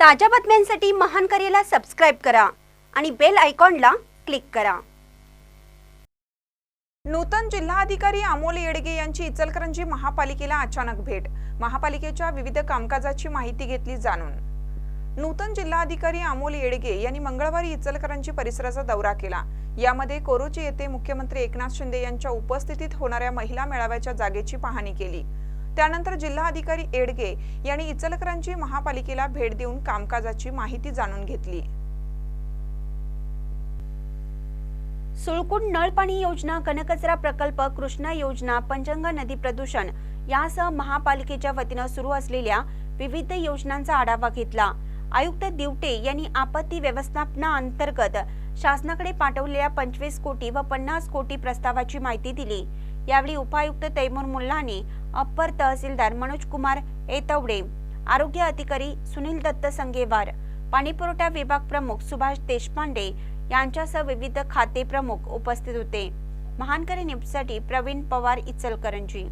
ताज्या बातम्यांसाठी महान करेला सबस्क्राईब करा आणि बेल आयकॉनला क्लिक करा. नूतन जिल्हाधिकारी अमोल येडगे यांची इचलकरंजी महापालिकेला अचानक भेट. महापालिकेच्या विविध कामकाजाची माहिती घेतली जाणून. नूतन जिल्हाधिकारी अमोल येडगे यांनी मंगळवारी इचलकरंजी परिसराचा दौरा केला. यामध्ये कोरोची येथे मुख्यमंत्री एकनाथ शिंदे यांच्या उपस्थितीत होणाऱ्या महिला मेळाव्याच्या जागेची पाहणी केली. त्यानंतर जिल्हाधिकारी एडगे यांनी इचलकरांची महापालिकेला भेट देऊन कामकाजाची माहिती जाणून घेतली. सुळकुंड नळपाणी योजना घनकचरा प्रकल्प कृष्णा योजना पंचंग नदी प्रदूषण यासह महापालिकेच्या वतीनं सुरू असलेल्या विविध योजनांचा आढावा घेतला. आयुक्त दिवटे यांनी आपत्ती व्यवस्थापनाअंतर्गत शासनाकडे पाठवलेल्या पंचवीस कोटी व पन्नास कोटी प्रस्तावाची माहिती दिली. यावेळी उपायुक्त तैमूर मुल्लानी अप्पर तहसीलदार मनोज कुमार एतवडे आरोग्य अधिकारी सुनील दत्त संगेवार पाणीपुरवठा विभाग प्रमुख सुभाष देशपांडे यांच्यासह विविध खाते प्रमुख उपस्थित होते. महानकरी न्यूजसाठी प्रवीण पवार इचलकरंजी.